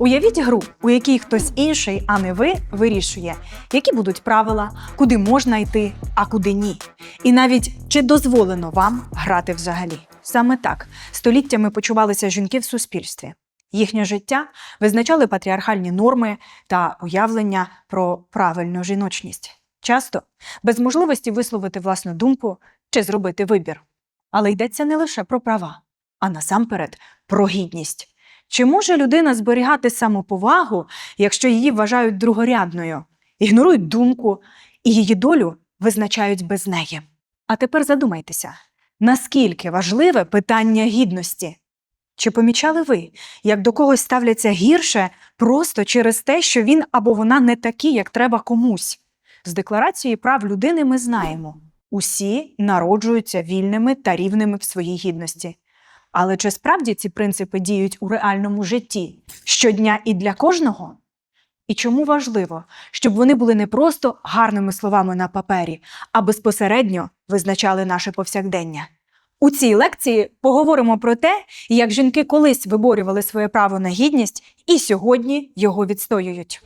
Уявіть гру, у якій хтось інший, а не ви, вирішує, які будуть правила, куди можна йти, а куди ні. І навіть чи дозволено вам грати взагалі. Саме так століттями почувалися жінки в суспільстві. Їхнє життя визначали патріархальні норми та уявлення про правильну жіночність, часто без можливості висловити власну думку чи зробити вибір. Але йдеться не лише про права, а насамперед про гідність. Чи може людина зберігати самоповагу, якщо її вважають другорядною, ігнорують думку і її долю визначають без неї? А тепер задумайтеся, наскільки важливе питання гідності? Чи помічали ви, як до когось ставляться гірше просто через те, що він або вона не такі, як треба комусь? З декларації прав людини ми знаємо усі народжуються вільними та рівними в своїй гідності. Але чи справді ці принципи діють у реальному житті щодня і для кожного? І чому важливо, щоб вони були не просто гарними словами на папері, а безпосередньо визначали наше повсякдення? У цій лекції поговоримо про те, як жінки колись виборювали своє право на гідність і сьогодні його відстоюють.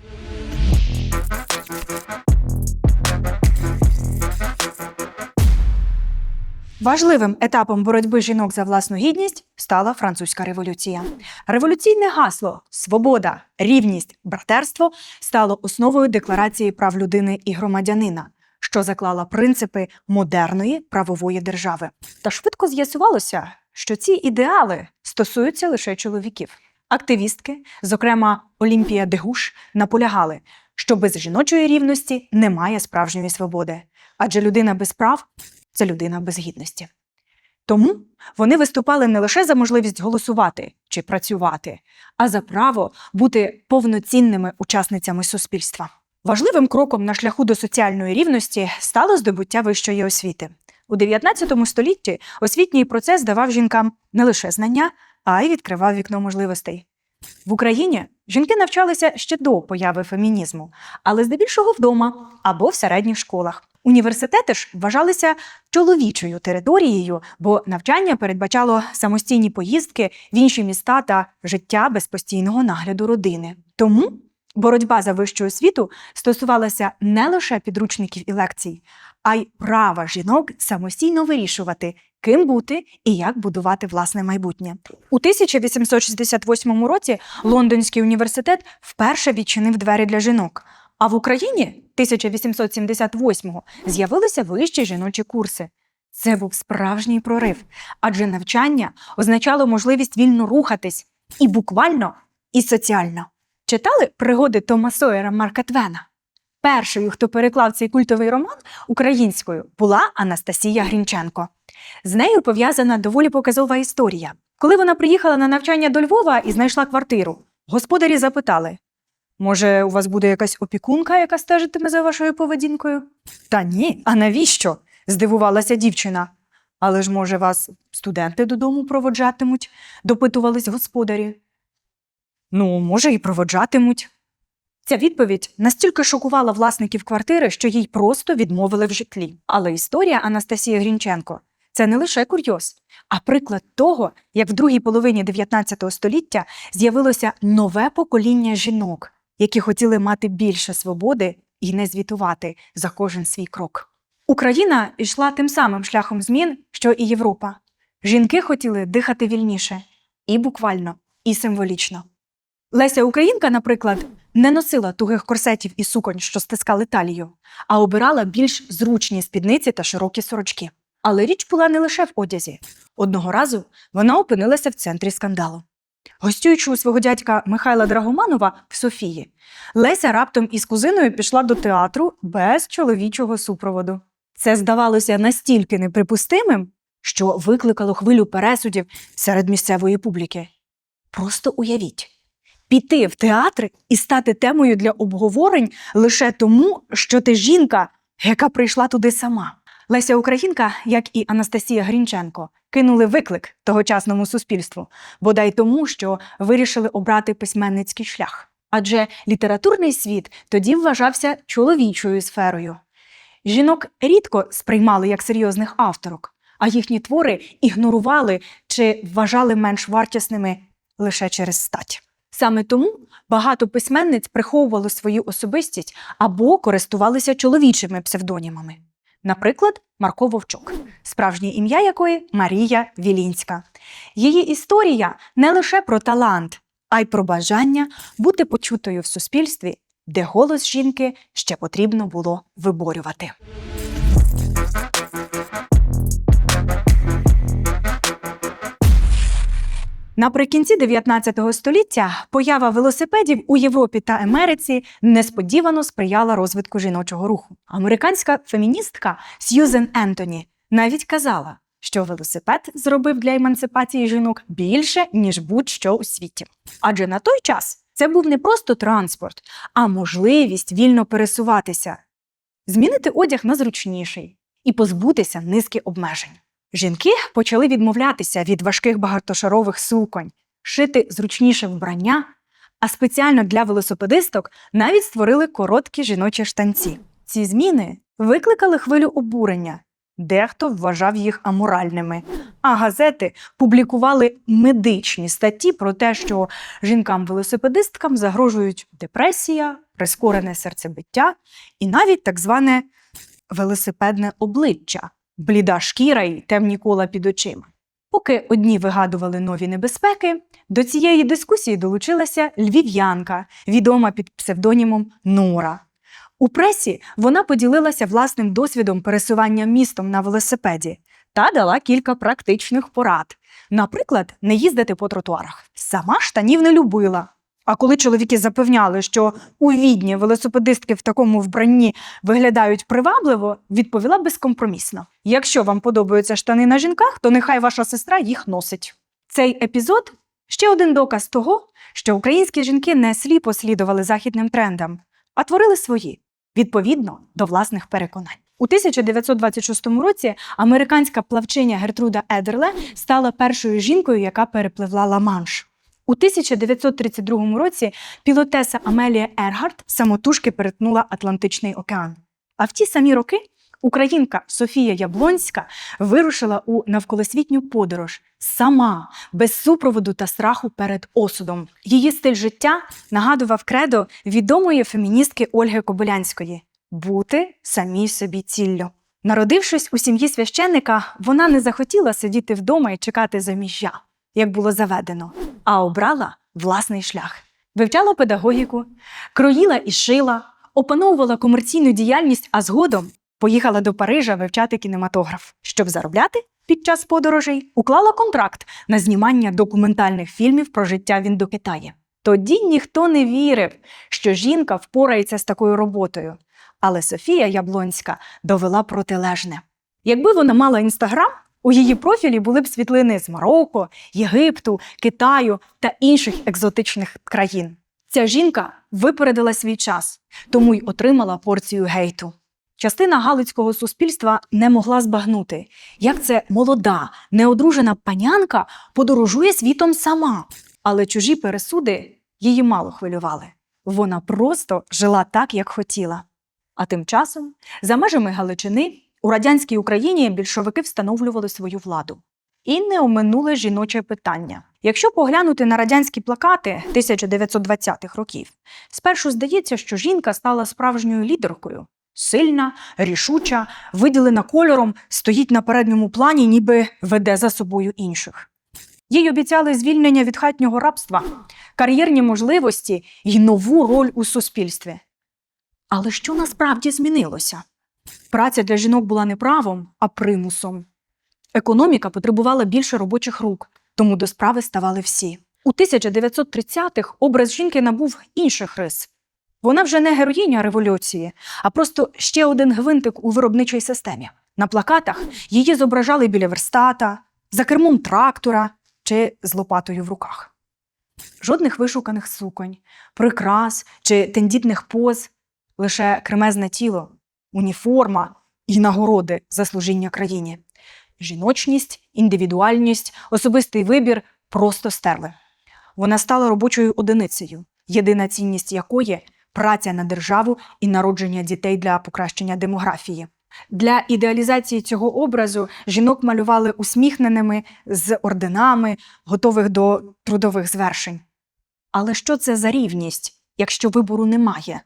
Важливим етапом боротьби жінок за власну гідність стала французька революція. Революційне гасло Свобода, рівність, братерство стало основою декларації прав людини і громадянина, що заклала принципи модерної правової держави. Та швидко з'ясувалося, що ці ідеали стосуються лише чоловіків. Активістки, зокрема Олімпія Дегуш, наполягали, що без жіночої рівності немає справжньої свободи, адже людина без прав це людина без гідності. Тому вони виступали не лише за можливість голосувати чи працювати, а за право бути повноцінними учасницями суспільства. Важливим кроком на шляху до соціальної рівності стало здобуття вищої освіти. У 19 столітті освітній процес давав жінкам не лише знання, а й відкривав вікно можливостей. В Україні жінки навчалися ще до появи фемінізму, але здебільшого вдома або в середніх школах. Університети ж вважалися чоловічою територією, бо навчання передбачало самостійні поїздки в інші міста та життя без постійного нагляду родини. Тому боротьба за вищу освіту стосувалася не лише підручників і лекцій, а й права жінок самостійно вирішувати, ким бути і як будувати власне майбутнє. У 1868 році Лондонський університет вперше відчинив двері для жінок. А в Україні 1878-го з'явилися вищі жіночі курси. Це був справжній прорив, адже навчання означало можливість вільно рухатись і буквально, і соціально. Читали пригоди Тома Сойера Марка Твена? Першою, хто переклав цей культовий роман українською, була Анастасія Грінченко. З нею пов'язана доволі показова історія. Коли вона приїхала на навчання до Львова і знайшла квартиру, господарі запитали: Може, у вас буде якась опікунка, яка стежитиме за вашою поведінкою? Та ні, а навіщо? здивувалася дівчина. Але ж, може, вас студенти додому проводжатимуть, допитувались господарі. Ну, може, і проводжатимуть. Ця відповідь настільки шокувала власників квартири, що їй просто відмовили в житлі. Але історія Анастасії Грінченко це не лише курйоз, а приклад того, як в другій половині 19 століття з'явилося нове покоління жінок, які хотіли мати більше свободи і не звітувати за кожен свій крок. Україна йшла тим самим шляхом змін, що і Європа. Жінки хотіли дихати вільніше і буквально, і символічно. Леся Українка, наприклад, не носила тугих корсетів і суконь, що стискали талію, а обирала більш зручні спідниці та широкі сорочки. Але річ була не лише в одязі. Одного разу вона опинилася в центрі скандалу. Гостюючи у свого дядька Михайла Драгоманова в Софії, Леся раптом із кузиною пішла до театру без чоловічого супроводу. Це здавалося настільки неприпустимим, що викликало хвилю пересудів серед місцевої публіки. Просто уявіть, піти в театр і стати темою для обговорень лише тому, що ти жінка, яка прийшла туди сама. Леся Українка, як і Анастасія Грінченко, кинули виклик тогочасному суспільству, бодай тому, що вирішили обрати письменницький шлях. Адже літературний світ тоді вважався чоловічою сферою. Жінок рідко сприймали як серйозних авторок, а їхні твори ігнорували чи вважали менш вартісними лише через стать. Саме тому багато письменниць приховували свою особистість або користувалися чоловічими псевдонімами. Наприклад, Марко Вовчок, справжнє ім'я якої Марія Вілінська. Її історія не лише про талант, а й про бажання бути почутою в суспільстві, де голос жінки ще потрібно було виборювати. Наприкінці 19 століття поява велосипедів у Європі та Америці несподівано сприяла розвитку жіночого руху. Американська феміністка Сьюзен Ентоні навіть казала, що велосипед зробив для емансипації жінок більше, ніж будь-що у світі. Адже на той час це був не просто транспорт, а можливість вільно пересуватися, змінити одяг на зручніший і позбутися низки обмежень. Жінки почали відмовлятися від важких багатошарових суконь, шити зручніше вбрання, а спеціально для велосипедисток навіть створили короткі жіночі штанці. Ці зміни викликали хвилю обурення. Дехто вважав їх аморальними, а газети публікували медичні статті про те, що жінкам-велосипедисткам загрожують депресія, прискорене серцебиття і навіть так зване велосипедне обличчя бліда шкіра й темні кола під очима. Поки одні вигадували нові небезпеки, до цієї дискусії долучилася львів'янка, відома під псевдонімом Нора. У пресі вона поділилася власним досвідом пересування містом на велосипеді та дала кілька практичних порад. Наприклад, не їздити по тротуарах. Сама штанів не любила. А коли чоловіки запевняли, що у відні велосипедистки в такому вбранні виглядають привабливо, відповіла безкомпромісно: якщо вам подобаються штани на жінках, то нехай ваша сестра їх носить. Цей епізод ще один доказ того, що українські жінки не сліпо слідували західним трендам, а творили свої відповідно до власних переконань. У 1926 році американська плавчиня Гертруда Едерле стала першою жінкою, яка перепливла Ла-Манш. У 1932 році пілотеса Амелія Ергард самотужки перетнула Атлантичний океан. А в ті самі роки українка Софія Яблонська вирушила у навколосвітню подорож сама, без супроводу та страху перед осудом. Її стиль життя нагадував кредо відомої феміністки Ольги Кобилянської бути самій собі ціллю. Народившись у сім'ї священника, вона не захотіла сидіти вдома і чекати заміжжя, як було заведено, а обрала власний шлях. Вивчала педагогіку, кроїла і шила, опановувала комерційну діяльність, а згодом поїхала до Парижа вивчати кінематограф. Щоб заробляти під час подорожей, уклала контракт на знімання документальних фільмів про життя в Індокитаї. Тоді ніхто не вірив, що жінка впорається з такою роботою. Але Софія Яблонська довела протилежне. Якби вона мала інстаграм, у її профілі були б світлини з Марокко, Єгипту, Китаю та інших екзотичних країн. Ця жінка випередила свій час, тому й отримала порцію гейту. Частина галицького суспільства не могла збагнути, як це молода, неодружена панянка подорожує світом сама. Але чужі пересуди її мало хвилювали. Вона просто жила так, як хотіла. А тим часом, за межами Галичини, у радянській Україні більшовики встановлювали свою владу. І не оминули жіноче питання. Якщо поглянути на радянські плакати 1920-х років, спершу здається, що жінка стала справжньою лідеркою. Сильна, рішуча, виділена кольором, стоїть на передньому плані, ніби веде за собою інших. Їй обіцяли звільнення від хатнього рабства, кар'єрні можливості і нову роль у суспільстві. Але що насправді змінилося? Праця для жінок була не правом, а примусом. Економіка потребувала більше робочих рук, тому до справи ставали всі. У 1930-х образ жінки набув інших рис. Вона вже не героїня революції, а просто ще один гвинтик у виробничій системі. На плакатах її зображали біля верстата, за кермом трактора чи з лопатою в руках. Жодних вишуканих суконь, прикрас чи тендітних поз, лише кремезне тіло, уніформа і нагороди за служіння країні. Жіночність, індивідуальність, особистий вибір просто стерли. Вона стала робочою одиницею, єдина цінність якої праця на державу і народження дітей для покращення демографії. Для ідеалізації цього образу жінок малювали усміхненими з орденами, готових до трудових звершень. Але що це за рівність, якщо вибору немає?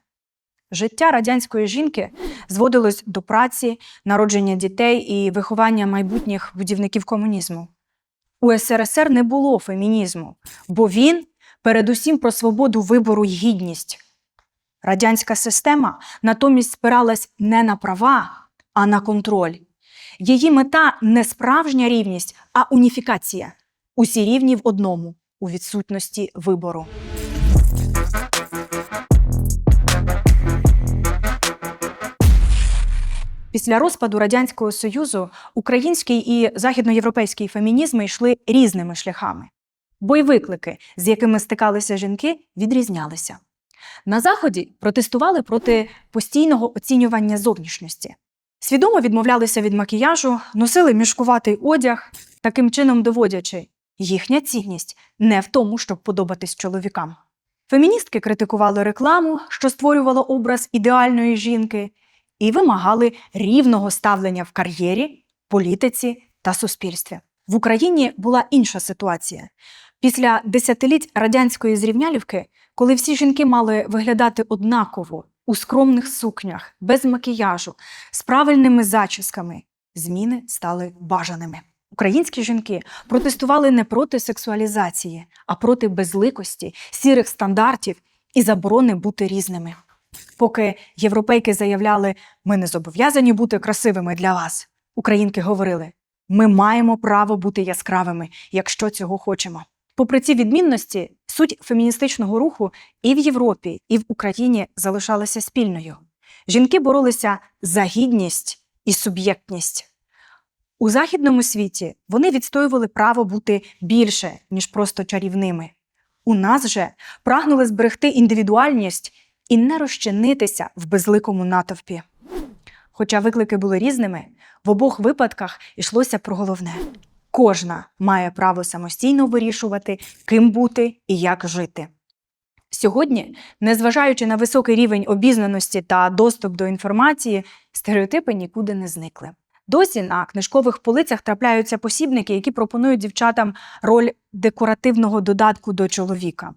Життя радянської жінки зводилось до праці, народження дітей і виховання майбутніх будівників комунізму. У СРСР не було фемінізму, бо він передусім про свободу вибору й гідність. Радянська система натомість спиралась не на права, а на контроль. Її мета не справжня рівність, а уніфікація. Усі рівні в одному у відсутності вибору. Після розпаду Радянського Союзу український і західноєвропейський фемінізми йшли різними шляхами, бо й виклики, з якими стикалися жінки, відрізнялися. На Заході протестували проти постійного оцінювання зовнішності. Свідомо відмовлялися від макіяжу, носили мішкуватий одяг, таким чином доводячи, їхня цінність не в тому, щоб подобатись чоловікам. Феміністки критикували рекламу, що створювала образ ідеальної жінки, і вимагали рівного ставлення в кар'єрі, політиці та суспільстві. В Україні була інша ситуація. Після десятиліть радянської зрівнялівки, коли всі жінки мали виглядати однаково у скромних сукнях, без макіяжу, з правильними зачісками, зміни стали бажаними. Українські жінки протестували не проти сексуалізації, а проти безликості, сірих стандартів і заборони бути різними. Поки європейки заявляли, ми не зобов'язані бути красивими для вас, українки говорили, ми маємо право бути яскравими, якщо цього хочемо. Попри ці відмінності, суть феміністичного руху і в Європі, і в Україні залишалася спільною. Жінки боролися за гідність і суб'єктність. У західному світі вони відстоювали право бути більше, ніж просто чарівними. У нас же прагнули зберегти індивідуальність і не розчинитися в безликому натовпі. Хоча виклики були різними, в обох випадках йшлося про головне: кожна має право самостійно вирішувати, ким бути і як жити. Сьогодні, незважаючи на високий рівень обізнаності та доступ до інформації, стереотипи нікуди не зникли. Досі на книжкових полицях трапляються посібники, які пропонують дівчатам роль декоративного додатку до чоловіка.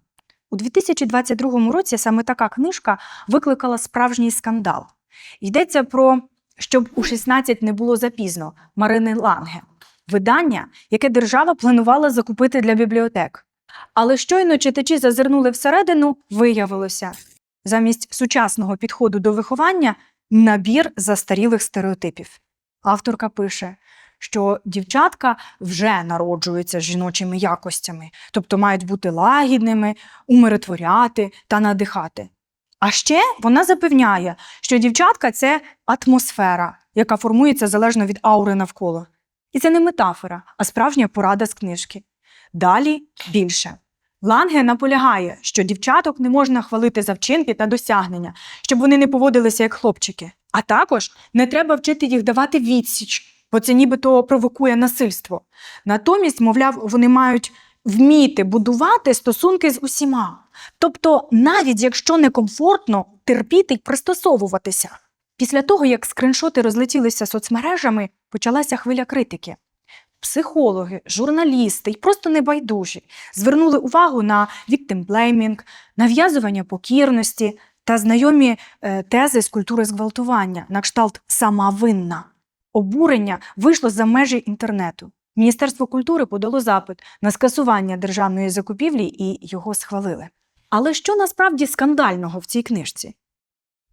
У 2022 році саме така книжка викликала справжній скандал. Йдеться про щоб у 16 не було запізно Марини Ланге, видання, яке держава планувала закупити для бібліотек. Але щойно читачі зазирнули всередину, виявилося замість сучасного підходу до виховання набір застарілих стереотипів. Авторка пише, що дівчатка вже народжуються з жіночими якостями, тобто мають бути лагідними, умиротворяти та надихати. А ще вона запевняє, що дівчатка це атмосфера, яка формується залежно від аури навколо. І це не метафора, а справжня порада з книжки. Далі більше. Ланге наполягає, що дівчаток не можна хвалити за вчинки та досягнення, щоб вони не поводилися як хлопчики. А також не треба вчити їх давати відсіч, бо це нібито провокує насильство. Натомість, мовляв, вони мають вміти будувати стосунки з усіма. Тобто, навіть якщо некомфортно, терпіти й пристосовуватися. Після того, як скриншоти розлетілися соцмережами, почалася хвиля критики. Психологи, журналісти й просто небайдужі звернули увагу на віктимблеймінг, нав'язування покірності та знайомі е, тези з культури зґвалтування на кшталт сама винна. Обурення вийшло за межі інтернету. Міністерство культури подало запит на скасування державної закупівлі і його схвалили. Але що насправді скандального в цій книжці?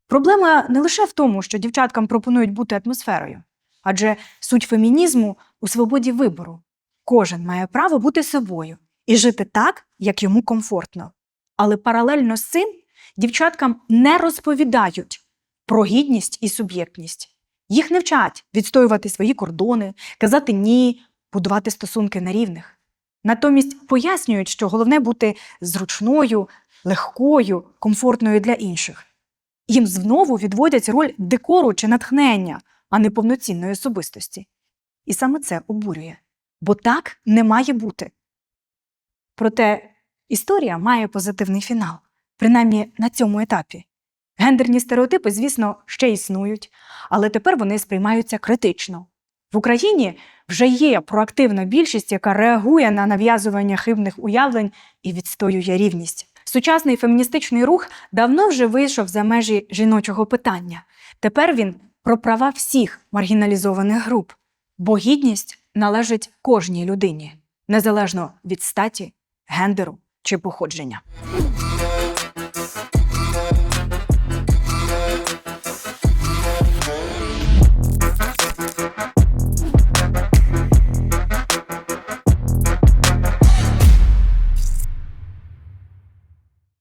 Проблема не лише в тому, що дівчаткам пропонують бути атмосферою, адже суть фемінізму у свободі вибору. Кожен має право бути собою і жити так, як йому комфортно. Але паралельно з цим дівчаткам не розповідають про гідність і суб'єктність. Їх не вчать відстоювати свої кордони, казати ні, будувати стосунки на рівних. Натомість пояснюють, що головне бути зручною, легкою, комфортною для інших. Їм знову відводять роль декору чи натхнення, а не повноцінної особистості. І саме це обурює. Бо так не має бути. Проте історія має позитивний фінал, принаймні на цьому етапі. Гендерні стереотипи, звісно, ще існують, але тепер вони сприймаються критично. В Україні вже є проактивна більшість, яка реагує на нав'язування хибних уявлень і відстоює рівність. Сучасний феміністичний рух давно вже вийшов за межі жіночого питання. Тепер він про права всіх маргіналізованих груп, бо гідність належить кожній людині, незалежно від статі, гендеру чи походження.